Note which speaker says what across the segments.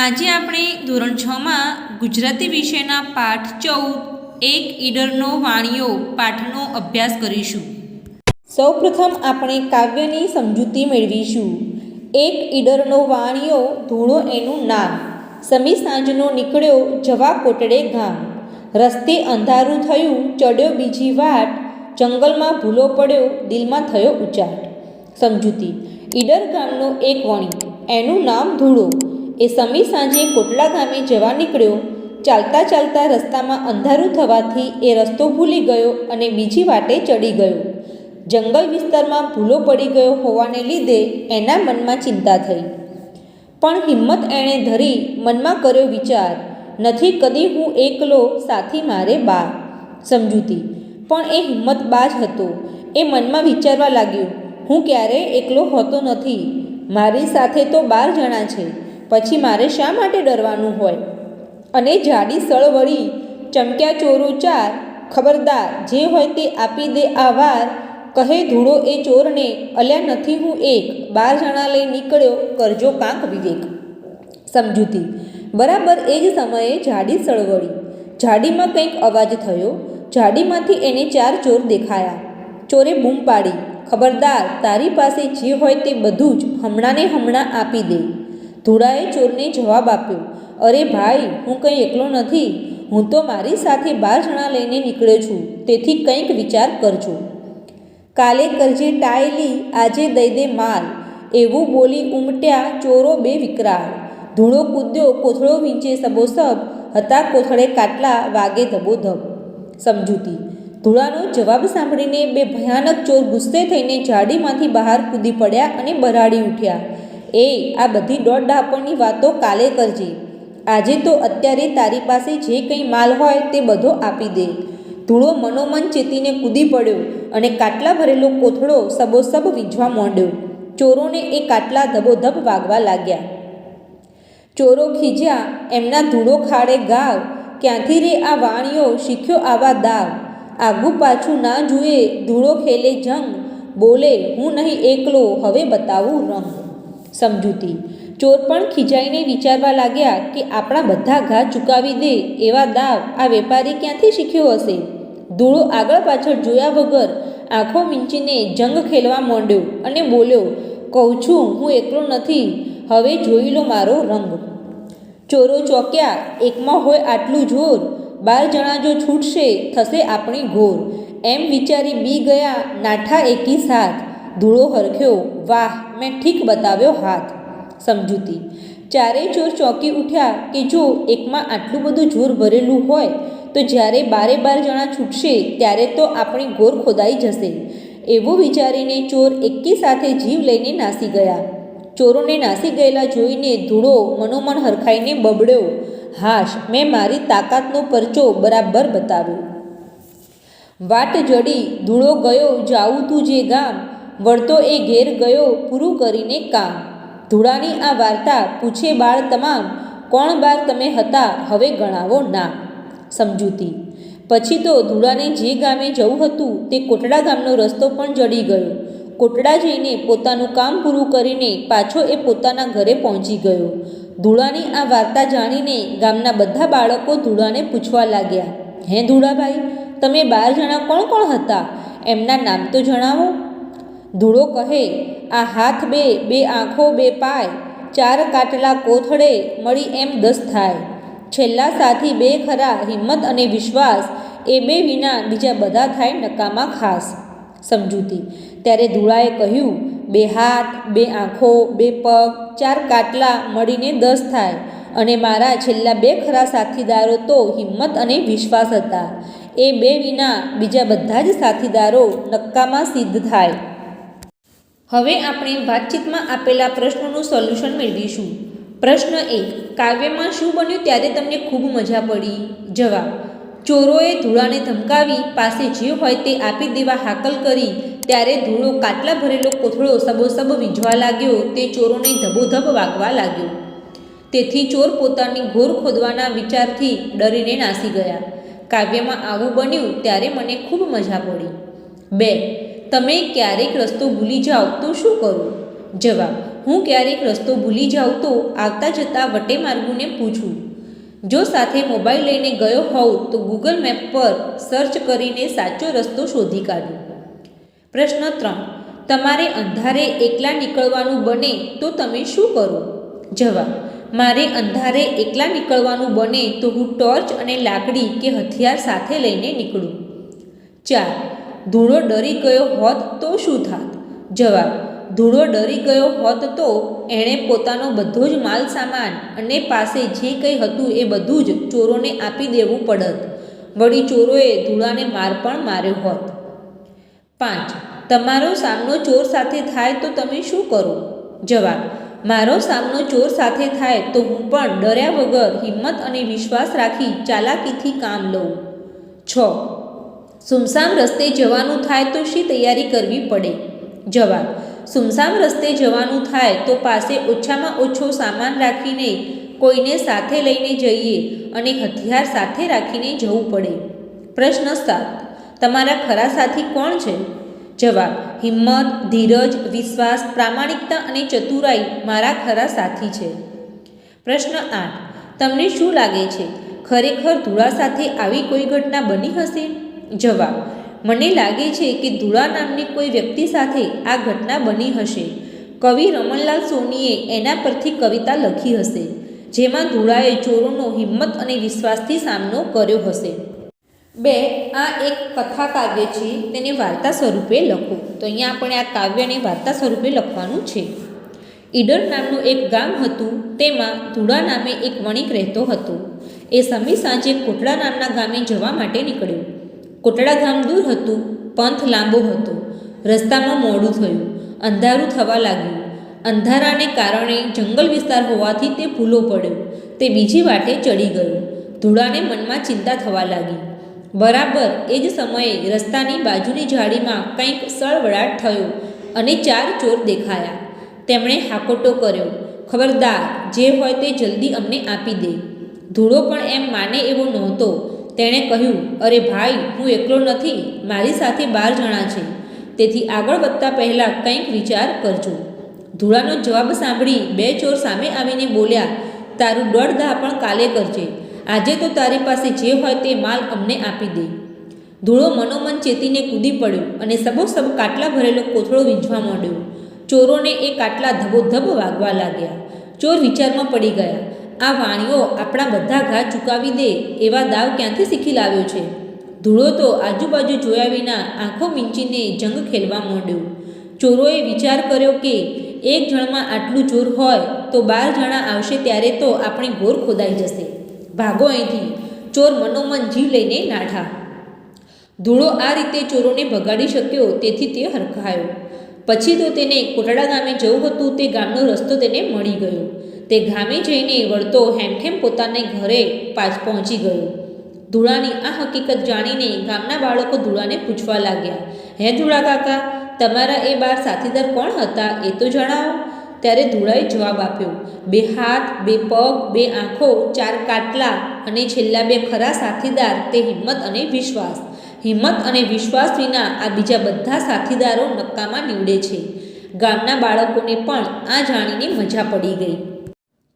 Speaker 1: આજે આપણે ધોરણ છમાં ગુજરાતી વિષયના પાઠ ચૌદ, એક ઈડરનો વાણિયો પાઠનો અભ્યાસ કરીશું. સૌપ્રથમ આપણે કાવ્યની સમજૂતી મેળવીશું. એક ઈડરનો વાણિયો ધૂળો એનું નામ. સમી સાંજનો નીકળ્યો જવા કોટડે ગામ. રસ્તે અંધારું થયું, ચડ્યો બીજી વાટ. જંગલમાં ભૂલો પડ્યો, દિલમાં થયો ઉચાટ. સમજૂતી. ઈડર ગામનો એક વણી. એનું નામ ધૂળો એ સમી સાંજે કોટલા ગામે જવા નીકળ્યો. ચાલતા ચાલતા રસ્તામાં અંધારું થવાથી એ રસ્તો ભૂલી ગયો અને બીજી વાટે ચડી ગયો. જંગલ વિસ્તારમાં ભૂલો પડી ગયો હોવાને લીધે એના મનમાં ચિંતા થઈ. પણ હિંમત એણે ધરી મનમાં કર્યો વિચાર, નથી કદી હું એકલો સાથી મારે બા, સમજૂતી. પણ એ હિંમત બાજ હતો. એ મનમાં વિચારવા લાગ્યો, હું ક્યારેય એકલો હોતો નથી. મારી સાથે તો બાર જણા છે. પછી મારે શા માટે ડરવાનું હોય? અને જાડી સળવળી, ચમક્યા ચોરો ચાર, ખબરદાર જે હોય તે આપી દે આ વાર, કહે ધૂળો એ ચોરને, અલ્યા નથી હું એક, બાર જણા લઈ નીકળ્યો, કરજો કાંક વિવેક. સમજૂતી. બરાબર એ જ સમયે જાડી સળવળી. જાડીમાં કંઈક અવાજ થયો. જાડીમાંથી એને ચાર ચોર દેખાયા. ચોરે બૂમ પાડી. ખબરદાર, તારી પાસે જે હોય તે બધું જ હમણાંને હમણાં આપી દે. ધૂળાએ ચોરને જવાબ આપ્યો, અરે ભાઈ, હું કંઈ એકલો નથી. હું તો મારી સાથે બાર જણા લઈને નીકળ્યો છું. તેથી કંઈક વિચાર કરજો. કાલે કરજે ટાયલી, આજે દઈ દે માલ. એવું બોલી ઉમટ્યા ચોરો બે વિકરાળ. ધૂળો કૂદ્યો, કોથળો વીંચે સબોસબ, હતા કોથળે કાટલા, વાગે ધબોધબ સમજૂતી. ધૂળાનો જવાબ સાંભળીને બે ભયાનક ચોર ગુસ્સે થઈને જાડીમાંથી બહાર કૂદી પડ્યા અને બરાડી ઉઠ્યા. એ આ બધી દોઢ ડાપણની વાતો કાલે કરજે. આજે તો અત્યારે તારી પાસે જે કંઈ માલ હોય તે બધો આપી દે. ધૂળો મનોમન ચેતીને કૂદી પડ્યો અને કાટલા ભરેલો કોથળો સબોસબ વીંઝવા માંડ્યો. ચોરોને એ કાટલા ધબોધબ વાગવા લાગ્યા. ચોરો ખીજ્યા, એમના ધૂળો ખાડે ગાવ, ક્યાંથી રે આ વાણીઓ શીખ્યો આવા દાવ? આગું પાછું ના જુએ, ધૂળો ખેલે જંગ. બોલે, હું નહીં એકલો, હવે બતાવું રંગ. સમજૂતી. ચોર પણ ખીજાઈને વિચારવા લાગ્યા કે આપણા બધા ઘા ચૂકાવી દે એવા દાવ આ વેપારી ક્યાંથી શીખ્યો હશે? ધૂળો આગળ પાછળ જોયા વગર આંખો મીંચીને જંગ ખેલવા માંડ્યો અને બોલ્યો, કહું છું, હું એકલો નથી. હવે જોઈ લો મારો રંગ. ચોરો ચોક્યા, એકમાં હોય આટલું જોર. બાર જણા જો છૂટશે, થશે આપણી ઘોર. એમ વિચારી બી ગયા નાઠા એકી સાથ. ધૂળો હરખ્યો, વાહ, મેં ઠીક બતાવ્યો હાથ. સમજૂતી. ચારેય ચોર ચોંકી ઉઠ્યા કે જો એકમાં આટલું બધું જોર ભરેલું હોય, તો જ્યારે બારે બાર જણા છૂટશે, ત્યારે તો આપણી ગોર ખોદાઈ જશે. એવું વિચારીને ચોર એકી સાથે જીવ લઈને નાસી ગયા. ચોરોને નાસી ગયેલા જોઈને ધૂળો મનોમન હરખાઈને બબડ્યો. હાશ, મેં મારી તાકાતનો પરચો બરાબર બતાવ્યો. વાટ જડી ધૂળો ગયો જાવું તું જે ગામ વળતો એ ઘેર ગયો પૂરું કરીને કામ. ધૂળાની આ વાર્તા પૂછે બાળ તમામ, કોણ બાર તમે હતા? હવે ગણાવો ના સમજૂતી. પછી તો ધૂળાને જે ગામે જવું હતું તે કોટડા ગામનો રસ્તો પણ જડી ગયો. કોટડા જઈને પોતાનું કામ પૂરું કરીને પાછો એ પોતાના ઘરે પહોંચી ગયો. ધૂળાની આ વાર્તા જાણીને ગામના બધા બાળકો ધૂળાને પૂછવા લાગ્યા, હે ધૂળાભાઈ, તમે બાર જણા કોણ કોણ હતા? એમના નામ તો જણાવો. ધૂળો કહે, આ હાથ બે બે આંખો, બે પાય, ચાર કાટલા કોથળે મળી એમ દસ થાય. છેલ્લા સાથી બે ખરા હિંમત અને વિશ્વાસ, એ બે વિના બીજા બધા થાય નકામા ખાસ. સમજૂતી. ત્યારે ધૂળાએ કહ્યું, બે હાથ, બે આંખો, બે પગ, ચાર કાટલા મળીને દસ થાય. અને મારા છેલ્લા બે ખરા સાથીદારો તો હિંમત અને વિશ્વાસ હતા. એ બે વિના બીજા બધા જ સાથીદારો નક્કામાં સિદ્ધ થાય. હવે આપણે વાતચીતમાં આપેલા પ્રશ્નોનું સોલ્યુશન મેળવીશું. પ્રશ્ન એક, કાવ્યમાં શું બન્યું ત્યારે તમને ખૂબ મજા પડી? જવાબ, ચોરોએ ધૂળાને ધમકાવી, પાસે જે હોય તે આપી દેવા હાકલ કરી, ત્યારે ધૂળો કાટલા ભરેલો કોથળો સબોસબ વીંઝવા લાગ્યો, તે ચોરોને ધબોધબ વાગવા લાગ્યો. તેથી ચોર પોતાની ઘોર ખોદવાના વિચારથી ડરીને નાસી ગયા. કાવ્યમાં આવું બન્યું ત્યારે મને ખૂબ મજા પડી. બે તમે ક્યારેક રસ્તો ભૂલી જાઓ તો શું કરો? જવાબ, હું ક્યારેક રસ્તો ભૂલી જાઉં તો આવતા જતાં વટે માર્ગુને પૂછું. જો સાથે મોબાઈલ લઈને ગયો હોઉં તો ગૂગલ મેપ પર સર્ચ કરીને સાચો રસ્તો શોધી કાઢો. પ્રશ્ન ત્રણ, તમારે અંધારે એકલા નીકળવાનું બને તો તમે શું કરો? જવાબ, મારે અંધારે એકલા નીકળવાનું બને તો હું ટોર્ચ અને લાકડી કે હથિયાર સાથે લઈને નીકળું. ચાર ધૂળો ડરી ગયો હોત તો શું થાત? જવાબ ધૂળો ડરી ગયો હોત તો એણે પોતાનો બધો જ માલ સામાન અને પાસે જે કંઈ હતું એ બધું જ ચોરોને આપી દેવું પડત. વળી ચોરોએ ધૂળાને માર પણ માર્યો હોત. પાંચ, તમારો સામનો ચોર સાથે થાય તો તમે શું કરો? જવાબ, મારો સામનો ચોર સાથે થાય તો હું પણ ડર્યા વગર હિંમત અને વિશ્વાસ રાખી ચાલાકીથી કામ લઉં. છ સુમસામ રસ્તે જવાનું થાય તો શી તૈયારી કરવી પડે? જવાબ, સુમસામ રસ્તે જવાનું થાય તો પાસે ઓછામાં ઓછો સામાન રાખીને કોઈને સાથે લઈને જઈએ અને હથિયાર સાથે રાખીને જવું પડે. પ્રશ્ન સાત, તમારા ખરા સાથી કોણ છે? જવાબ, હિંમત, ધીરજ, વિશ્વાસ, પ્રામાણિકતા અને ચતુરાઈ મારા ખરા સાથી છે. પ્રશ્ન આઠ, તમને શું લાગે છે? ખરેખર ધૂળા સાથે આવી કોઈ ઘટના બની હશે? જવાબ, મને લાગે છે કે ધૂળા નામની કોઈ વ્યક્તિ સાથે આ ઘટના બની હશે. કવિ રમણલાલ સોનીએ એના પરથી કવિતા લખી હશે, જેમાં ધૂળાએ ચોરોનો હિંમત અને વિશ્વાસથી સામનો કર્યો હશે. બે, આ એક કથા કાવ્ય છે, તેને વાર્તા સ્વરૂપે લખો. તો અહીંયા આપણે આ કાવ્યને વાર્તા સ્વરૂપે લખવાનું છે. ઈડર નામનું એક ગામ હતું, તેમાં ધૂળા નામે એક વણિક રહેતો હતો. એ સમી સાંજે કોટડા નામના ગામે જવા માટે નીકળ્યો. કોટડા ગામ દૂર હતું, પંથ લાંબો હતો. રસ્તામાં મોડું થયું, અંધારું થવા લાગ્યું. અંધારાને કારણે જંગલ વિસ્તાર હોવાથી તે ભૂલો પડ્યો. તે બીજી વાટે ચડી ગયો. ધૂળાને મનમાં ચિંતા થવા લાગી. બરાબર એ જ સમયે રસ્તાની બાજુની ઝાડીમાં કંઈક સળવળાટ થયો અને ચાર ચોર દેખાયા. તેમણે હાકોટો કર્યો, ખબરદાર, જે હોય તે જલ્દી અમને આપી દે. ધૂળો પણ એમ માને એવો નહોતો તેણે કહ્યું, અરે ભાઈ, હું એકલો નથી, મારી સાથે બાર જણા છે. તેથી આગળ વધતા પહેલાં કંઈક વિચાર કરજો. ધૂળાનો જવાબ સાંભળી બે ચોર સામે આવીને બોલ્યા, તારું દોઢ દા પણ કાલે કરજે. આજે તો તારી પાસે જે હોય તે માલ અમને આપી દે. ધૂળો મનોમન ચેતીને કૂદી પડ્યો અને સબોસબ કાટલા ભરેલો કોથળો વીંઝવા માંડ્યો. ચોરોને એ કાટલા ધબોધબ વાગવા લાગ્યા. ચોર વિચારમાં પડી ગયા. આ વાણીઓ આપણા બધા ઘા ચૂકાવી દે એવા દાવ ક્યાંથી શીખી લાવ્યો છે? ધૂળો તો આજુબાજુ જોયા વિના આંખો મીંચીને જંગ ખેલવા માંડ્યો. ચોરોએ વિચાર કર્યો કે એક જણમાં આટલું જોર હોય તો બાર જણા આવશે ત્યારે તો આપણી ગોર ખોદાઈ જશે. ભાગો અહીંથી. ચોર મનોમન જીવ લઈને નાઠા. ધૂળો આ રીતે ચોરોને ભગાડી શક્યો તેથી તે હરખાયો. પછી તો તેને કોટડા ગામે જવું હતું તે ગામનો રસ્તો તેને મળી ગયો. તે ગામે જઈને વળતો હેમખેમ પોતાને ઘરે પાછ પહોંચી ગયો. ધૂળાની આ હકીકત જાણીને ગામના બાળકો ધૂળાને પૂછવા લાગ્યા, હે ધૂળા કાકા, તમારા એ બાર સાથીદાર કોણ હતા એ તો જણાવો. ત્યારે ધૂળાએ જવાબ આપ્યો, બે હાથ, બે પગ, બે આંખો, ચાર કાટલા અને છેલ્લા બે ખરા સાથીદાર, તે હિંમત અને વિશ્વાસ. હિંમત અને વિશ્વાસ વિના આ બીજા બધા સાથીદારો નક્કામાં નીવડે છે. ગામના બાળકોને પણ આ જાણીને મજા પડી ગઈ.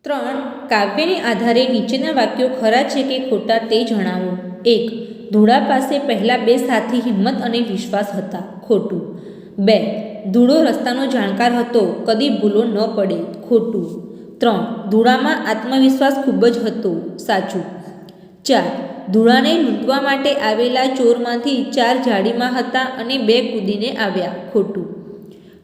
Speaker 1: ત્રણ, કાવ્યને આધારે નીચેના વાક્યો ખરા છે કે ખોટા તે જણાવો. એક, ધૂળા પાસે પહેલાં બે સાથી હિંમત અને વિશ્વાસ હતા, ખોટું. બે, ધૂળો રસ્તાનો જાણકાર હતો, કદી ભૂલો ન પડે, ખોટું. ત્રણ, ધૂળામાં આત્મવિશ્વાસ ખૂબ જ હતો, સાચું. ચાર, ધૂળાને લૂંટવા માટે આવેલા ચોરમાંથી ચાર જાડીમાં હતા અને બે કૂદીને આવ્યા, ખોટું.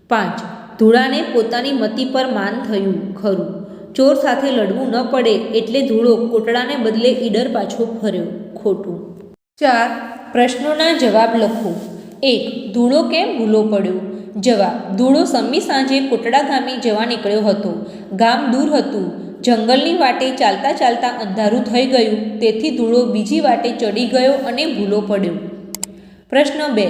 Speaker 1: પાંચ, ધૂળાને પોતાની મતિ પર માન થયું, ખરું. ચોર સાથે લડવું ન પડે એટલે ધૂળો કોટડાને બદલે ઈડર પાછો ફર્યો ખોટું. ચાર, પ્રશ્નોના જવાબ લખો. એક, ધૂળો કેમ ભૂલો પડ્યો? જવાબ, ધૂળો સમી સાંજે કોટડા ગામે જવા નીકળ્યો હતો. ગામ દૂર હતું. જંગલની વાટે ચાલતા ચાલતા અંધારું થઈ ગયું. તેથી ધૂળો બીજી વાટે ચડી ગયો અને ભૂલો પડ્યો. પ્રશ્ન બે,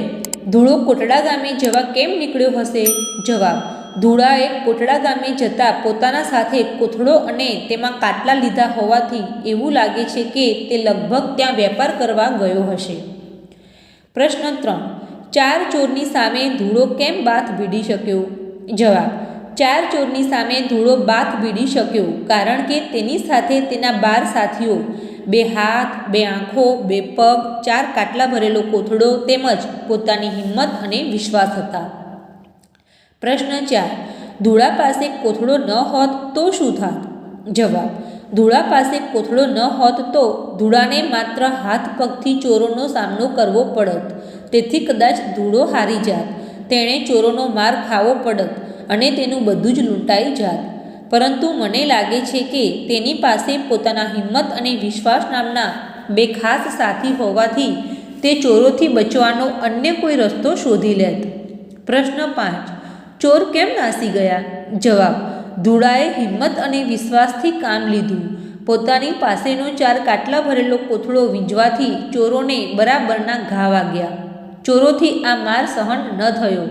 Speaker 1: ધૂળો કોટડા ગામે જવા કેમ નીકળ્યો હશે? જવાબ ધૂળાએ કોટડા ગામે જતા પોતાના સાથે કોથળો અને તેમાં કાટલા લીધા હોવાથી એવું લાગે છે કે તે લગભગ ત્યાં વેપાર કરવા ગયો હશે. પ્રશ્ન ત્રણ. ચાર ચોરની સામે ધૂળો કેમ બાથ ભીડી શક્યો? જવાબ. ચાર ચોરની સામે ધૂળો બાથ ભીડી શક્યો કારણ કે તેની સાથે તેના બાર સાથીઓ, બે હાથ, બે આંખો, બે પગ, ચાર કાટલા ભરેલો કોથળો તેમજ પોતાની હિંમત અને વિશ્વાસ હતા. પ્રશ્ન ચાર, ધૂળા પાસે કોથળો ન હોત તો શું થાત? જવાબ, ધૂળા પાસે કોથળો ન હોત તો ધૂળાને માત્ર હાથ પગથી ચોરોનો સામનો કરવો પડત. તેથી કદાચ ધૂળો હારી જાત. તેણે ચોરોનો માર ખાવો પડત અને તેનું બધું જ લૂંટાઈ જાત. પરંતુ મને લાગે છે કે તેની પાસે પોતાના હિંમત અને વિશ્વાસ નામના બે ખાસ સાથી હોવાથી તે ચોરોથી બચવાનો અન્ય કોઈ રસ્તો શોધી લેત. પ્રશ્ન પાંચ ચોર કેમ નાસી ગયા? જવાબ, ધૂળાએ હિંમત અને વિશ્વાસથી કામ લીધું. પોતાની પાસેનો ચાર કાટલા ભરેલો કોથળો વીંજવાથી ચોરોને બરાબરના ઘા વાગ્યા. ચોરોથી આ માર સહન ન થયો.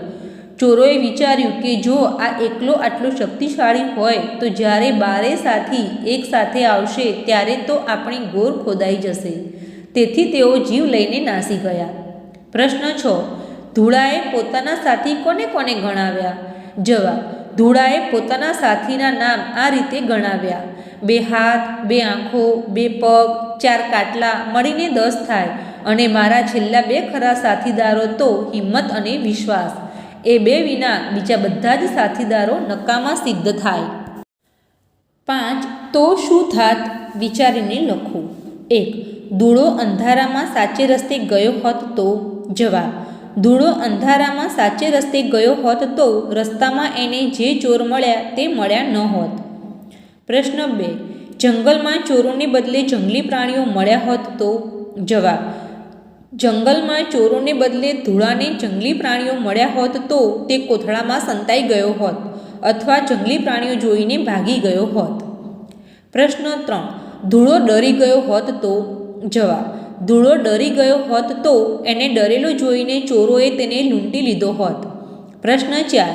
Speaker 1: ચોરોએ વિચાર્યું કે જો આ એકલો આટલો શક્તિશાળી હોય તો જ્યારે બારે સાથી એક સાથે આવશે ત્યારે તો આપણી ગોર ખોદાઈ જશે. તેથી તેઓ જીવ લઈને નાસી ગયા. પ્રશ્ન છ ધૂળાએ પોતાના સાથી કોને કોને ગણાવ્યા? જવાબ, ધૂળાએ પોતાના સાથીના નામ આ રીતે ગણાવ્યા. બે હાથ, બે આંખો, બે પગ, ચાર કાટલા મળીને દસ થાય અને મારા છેલ્લા બે ખરા સાથીદારો તો હિંમત અને વિશ્વાસ. એ બે વિના બીજા બધા જ સાથીદારો નકામા સિદ્ધ થાય. પાંચ, તો શું થાત? વિચારીને લખો. એક, ધૂળો અંધારામાં સાચે રસ્તે ગયો હોત તો? જવાબ ધૂળો અંધારામાં સાચે રસ્તે ગયો હોત તો રસ્તામાં એને જે ચોર મળ્યા તે મળ્યા ન હોત. પ્રશ્ન બે. જંગલમાં ચોરોને બદલે જંગલી પ્રાણીઓ મળ્યા હોત તો? જવાબ. જંગલમાં ચોરોને બદલે ધૂળાને જંગલી પ્રાણીઓ મળ્યા હોત તો તે કોથળામાં સંતાઈ ગયો હોત અથવા જંગલી પ્રાણીઓ જોઈને ભાગી ગયો હોત. પ્રશ્ન ત્રણ. ધૂળો ડરી ગયો હોત તો? જવાબ. ધૂળો ડરી ગયો હોત તો એને ડરેલો જોઈને ચોરોએ તેને લૂંટી લીધો હોત. પ્રશ્ન ચાર,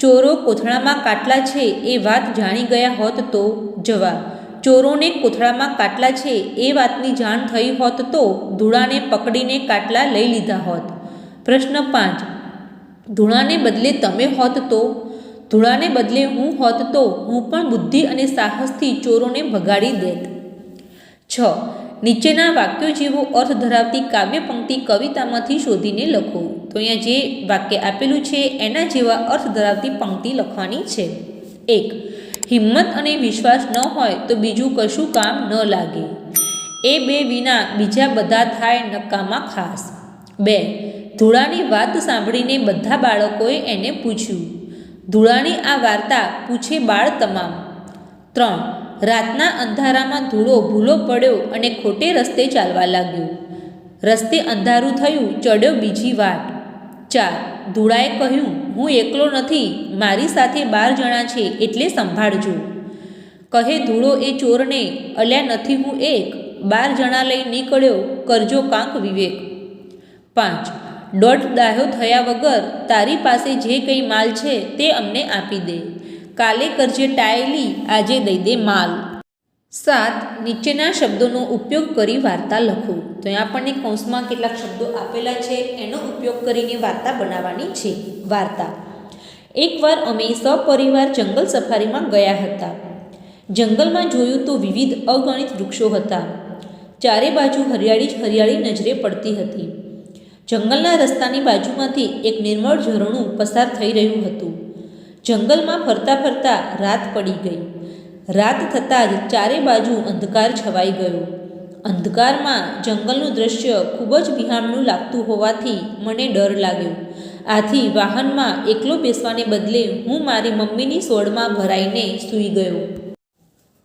Speaker 1: ચોરો કોથળામાં કાટલા છે એ વાત જાણી ગયા હોત તો? જવાબ, ચોરોને કોથળામાં કાટલા છે એ વાતની જાણ થઈ હોત તો ધૂળાને પકડીને કાટલા લઈ લીધા હોત. પ્રશ્ન પાંચ, ધૂળાને બદલે તમે હોત તો? ધૂળાને બદલે હું હોત તો? હું પણ બુદ્ધિ અને સાહસથી ચોરોને ભગાડી દેત. છ નીચેના વાક્યો જેવો અર્થ ધરાવતી કાવ્ય પંક્તિ કવિતામાંથી શોધીને લખો. તો અહીંયા જે વાક્ય આપેલું છે, એના જેવા અર્થ ધરાવતી પંક્તિ લખવાની છે. એક, હિંમત અને વિશ્વાસ ન હોય તો બીજું કશું કામ ન લાગે. એ બે વિના બીજા બધા થાય નકામા ખાસ. બે, ધૂળાની વાત સાંભળીને બધા બાળકોએ એને પૂછ્યું. ધૂળાની આ વાર્તા પૂછે બાળ તમામ. ત્રણ રાતના અંધારામાં ધૂળો ભૂલો પડ્યો અને ખોટે રસ્તે ચાલવા લાગ્યો. રસ્તે અંધારું થયું, ચડ્યો બીજી વાટ. ચાર, ધૂળાએ કહ્યું, હું એકલો નથી, મારી સાથે બાર જણા છે, એટલે સંભાળજો. કહે, ધૂળો એ ચોરને, અલ્યા નથી હું એક, બાર જણા લઈ નીકળ્યો, કરજો કાંક વિવેક. પાંચ, દોઢ દાહ્યો થયા વગર તારી પાસે જે કંઈ માલ છે, તે અમને આપી દે. કાલે કરજે ટાયેલી, આજે દઈ દે માલ. સાત, નીચેના શબ્દોનો ઉપયોગ કરી વાર્તા લખો. તો આપણને કૌંસમાં કેટલાક શબ્દો આપેલા છે, એનો ઉપયોગ કરીને વાર્તા બનાવવાની છે. વાર્તા. એકવાર અમે સપરિવાર જંગલ સફારીમાં ગયા હતા. જંગલમાં જોયું તો વિવિધ અગણિત વૃક્ષો હતા. ચારે બાજુ હરિયાળી જ હરિયાળી નજરે પડતી હતી. જંગલના રસ્તાની બાજુમાંથી એક નિર્મળ ઝરણું પસાર થઈ રહ્યું હતું. જંગલમાં ફરતા ફરતા રાત પડી ગઈ. રાત થતાં જ ચારે બાજુ અંધકાર છવાઈ ગયો. અંધકારમાં જંગલનું દ્રશ્ય ખૂબ જ વિહામણું લાગતું હોવાથી મને ડર લાગ્યો. આથી વાહનમાં એકલો બેસવાને બદલે હું મારી મમ્મીની સોળમાં ભરાઈને સૂઈ ગયો.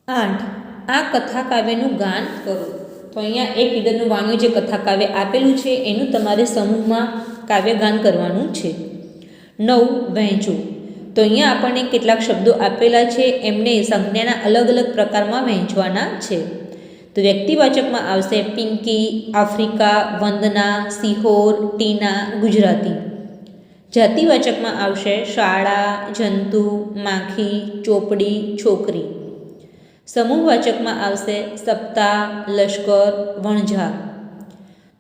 Speaker 1: આઠ, આ કથા કાવ્યનું ગાન કરો. તો અહીંયા એક ઈડરનું વાણ્યું જે કથા કાવ્ય આપેલું છે, એનું તમારે સમૂહમાં કાવ્યગાન કરવાનું છે. નવ, વહેંચો. તો અહીંયા આપણને કેટલાક શબ્દો આપેલા છે, એમને સંજ્ઞાના અલગ અલગ પ્રકારમાં વહેંચવાના છે. તો વ્યક્તિવાચકમાં આવશે પિંકી, આફ્રિકા, વંદના, સિહોર, ટીના, ગુજરાતી. જાતિવાચકમાં આવશે શાળા, જંતુ, માખી, ચોપડી, છોકરી. સમૂહવાચકમાં આવશે સપ્તાહ લશ્કર, વણઝાર.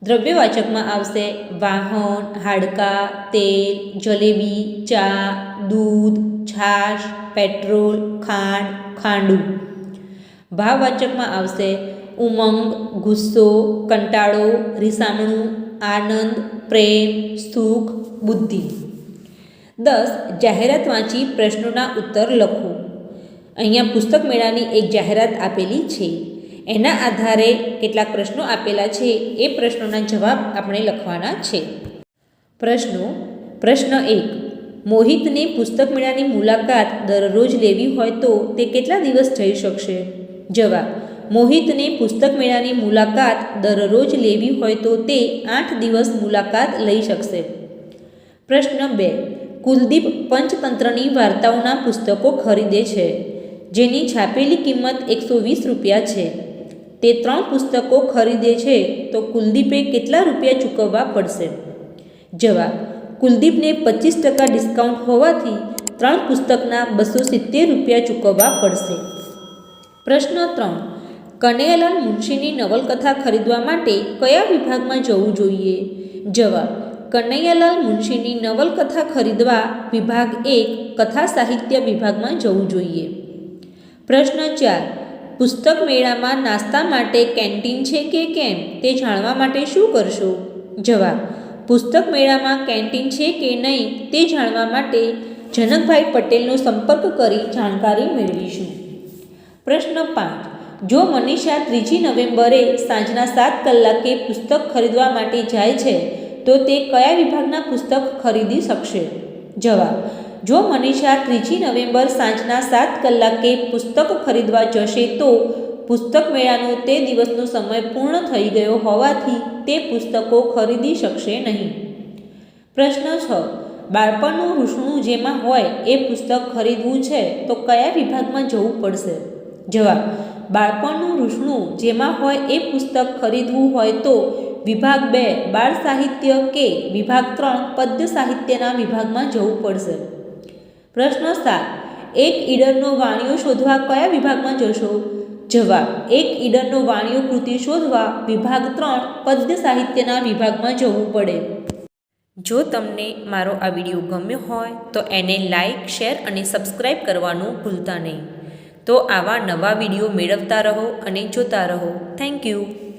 Speaker 1: દ્રવ્યવાચકમાં આવશે વાહન હાડકાં, તેલ, જલેબી, ચા, દૂધ, છાશ, પેટ્રોલ, ખાંડ, ખાંડું. ભાવવાચકમાં આવશે ઉમંગ, ગુસ્સો, કંટાળો, રીસામણું, આનંદ, પ્રેમ, સુખ, બુદ્ધિ. દસ, જાહેરાત વાંચી પ્રશ્નોના ઉત્તર લખો. અહીંયા પુસ્તક મેળાની એક જાહેરાત આપેલી છે. એના આધારે કેટલાક પ્રશ્નો આપેલા છે. એ પ્રશ્નોના જવાબ આપણે લખવાના છે. પ્રશ્નો. પ્રશ્ન એક. મોહિતને પુસ્તક મેળાની મુલાકાત દરરોજ લેવી હોય તો તે કેટલા દિવસ જઈ શકશે? જવાબ. મોહિતને પુસ્તક મેળાની મુલાકાત દરરોજ લેવી હોય તો તે આઠ દિવસ મુલાકાત લઈ શકશે. પ્રશ્ન બે. કુલદીપ પંચતંત્રની વાર્તાઓના પુસ્તકો ખરીદે છે, જેની છાપેલી કિંમત એકસો વીસ રૂપિયા છે. તે ત્રણ પુસ્તકો ખરીદે છે તો કુલદીપે કેટલા રૂપિયા ચૂકવવા પડશે? જવાબ, કુલદીપને પચીસ ટકા ડિસ્કાઉન્ટ હોવાથી ત્રણ પુસ્તકના બસો સિત્તેર રૂપિયા ચૂકવવા પડશે. પ્રશ્ન ત્રણ, કનૈયાલાલ મુનશીની નવલકથા ખરીદવા માટે કયા વિભાગમાં જવું જોઈએ? જવાબ, કનૈયાલાલ મુનશીની નવલકથા ખરીદવા વિભાગ એક કથા સાહિત્ય વિભાગમાં જવું જોઈએ. પ્રશ્ન ચાર પુસ્તક મેળામાં નાસ્તા માટે કેન્ટીન છે કે કેમ તે જાણવા માટે શું કરશો? જવાબ, પુસ્તક મેળામાં કેન્ટીન છે કે નહીં તે જાણવા માટે જનકભાઈ પટેલનો સંપર્ક કરી જાણકારી મેળવીશું. પ્રશ્ન પાંચ, જો મનીષા ત્રીજી નવેમ્બરે સાંજના સાત કલાકે પુસ્તક ખરીદવા માટે જાય છે, તો તે કયા વિભાગના પુસ્તક ખરીદી શકશે? જવાબ જો મનીષા ત્રીજી નવેમ્બર સાંજના સાત કલાકે પુસ્તક ખરીદવા જશે તો પુસ્તક મેળાનો તે દિવસનો સમય પૂર્ણ થઈ ગયો હોવાથી તે પુસ્તકો ખરીદી શકશે નહીં. પ્રશ્ન છ, બાળપણનું રૂષણું જેમાં હોય એ પુસ્તક ખરીદવું છે તો કયા વિભાગમાં જવું પડશે? જવાબ, બાળપણનું રૂષણું જેમાં હોય એ પુસ્તક ખરીદવું હોય તો વિભાગ બે બાળ સાહિત્ય કે વિભાગ ત્રણ પદ્ય સાહિત્યના વિભાગમાં જવું પડશે. પ્રશ્ન સાત. એક ઈડરનો વાણિયો શોધવા કયા વિભાગમાં જશો? જવાબ, એક ઈડરનો વાણિયો કૃતિ શોધવા વિભાગ ત્રણ પદ્ય સાહિત્યના વિભાગમાં જવું પડે. જો તમને મારો આ વીડિયો ગમ્યો હોય, તો એને લાઈક, શેર અને સબસ્ક્રાઈબ કરવાનું ભૂલતા નહીં. તો આવા નવા વીડિયો મેળવતા રહો અને જોતા રહો. Thank you.